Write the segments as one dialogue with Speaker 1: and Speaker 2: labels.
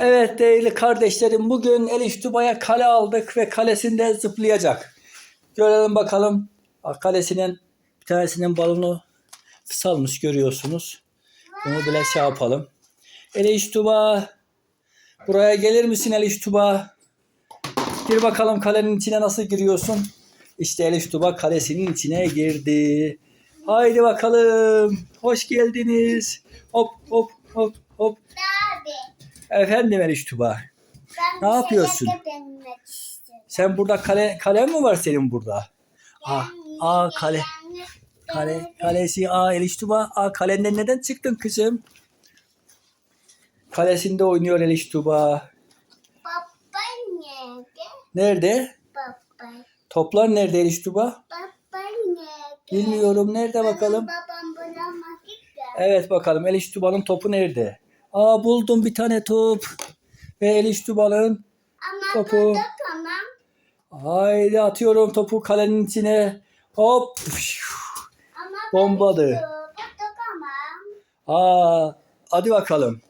Speaker 1: Evet değerli kardeşlerim bugün Elif Tuba'ya kale aldık ve kalesinde zıplayacak. Görelim bakalım. Bak, Kalesinin bir tanesinin balonu salmış görüyorsunuz. Bunu bile şey yapalım. Elif Tuba buraya gelir misin Elif Tuba? Gir bakalım kalenin içine nasıl giriyorsun? İşte Elif Tuba kalesinin içine girdi. Haydi bakalım. Hoş geldiniz. Hop hop hop hop.
Speaker 2: Abi.
Speaker 1: Efendim Tuba.
Speaker 2: Ben
Speaker 1: Ne yapıyorsun? Sen burada kale kale mi var senin burada? Aa, aa kale kale kalesi aa Elif Tuba. Aa kalenden neden çıktın kızım? Kalesinde oynuyor Elif Tuba.
Speaker 2: Baba nerede?
Speaker 1: Nerede?
Speaker 2: Baba.
Speaker 1: Toplar nerede Elif Tuba?
Speaker 2: Baba nerede?
Speaker 1: Bilmiyorum. Nerede bakalım?
Speaker 2: Babam bulamadı.
Speaker 1: Evet bakalım Elif Tuba'nın topu nerede? Aa buldum bir tane top. Ve Elif Tuba'nın
Speaker 2: Ama
Speaker 1: Topu. haydi atıyorum topu kalenin içine. Hop.
Speaker 2: Tamam.
Speaker 1: Aa hadi bakalım.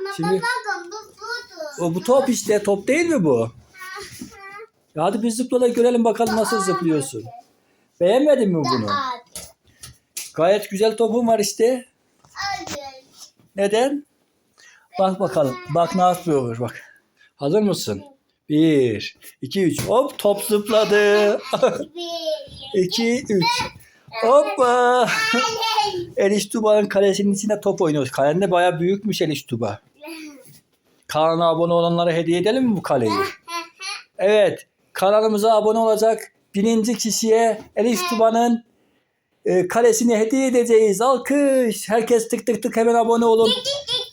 Speaker 2: Ama
Speaker 1: Şimdi-
Speaker 2: babam bu.
Speaker 1: O bu top işte top değil mi bu? Ya hadi bir zıpla da görelim bakalım nasıl zıplıyorsun. Beğenmedin mi bunu? Gayet güzel topun var işte. Neden? Bak bakalım. Bak ne yapıyor bak. Hazır mısın? Bir, iki, üç. Hop top zıpladı. İki, üç. Hoppa. Eliş Tuba'nın kalesinin içinde top oynuyor. Kalen de baya büyükmüş Eliş Tuba. Kanala abone olanlara hediye edelim mi bu kaleyi? Evet. Kanalımıza abone olacak bininci kişiye Eliş Tuba'nın e, kalesini hediye edeceğiz. Alkış. Herkes tık tık tık hemen abone olun.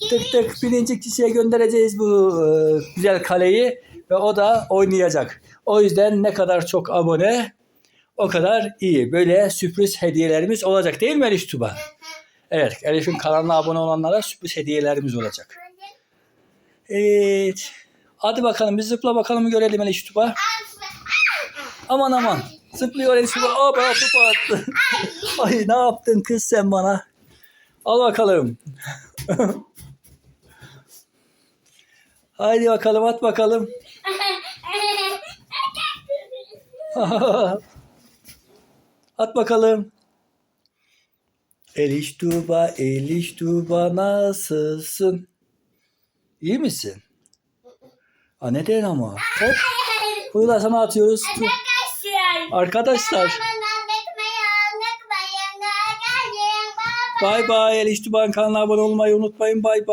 Speaker 1: Tık tık bininci kişiye göndereceğiz bu e, güzel kaleyi ve o da oynayacak. O yüzden ne kadar çok abone o kadar iyi. Böyle sürpriz hediyelerimiz olacak değil mi Elif Tuba? Evet, Elif'in kanalına abone olanlara sürpriz hediyelerimiz olacak. Evet. Hadi bakalım bir zıpla bakalım görelim Elif Tuba. Aman aman. Zıplıyor Elif Tuba. Aa bana topu attı. Ay ne yaptın kız sen bana? Al bakalım. Haydi bakalım at bakalım. At bakalım. Eliş Tuba, Eliş Tuba nasılsın? İyi misin? Aa, neden ama? Hop. Bunu da sana atıyoruz.
Speaker 2: Arkadaşlar.
Speaker 1: Arkadaşlar. Bay bay. Eliş Tuba'nın kanalına abone olmayı unutmayın. Bay bay.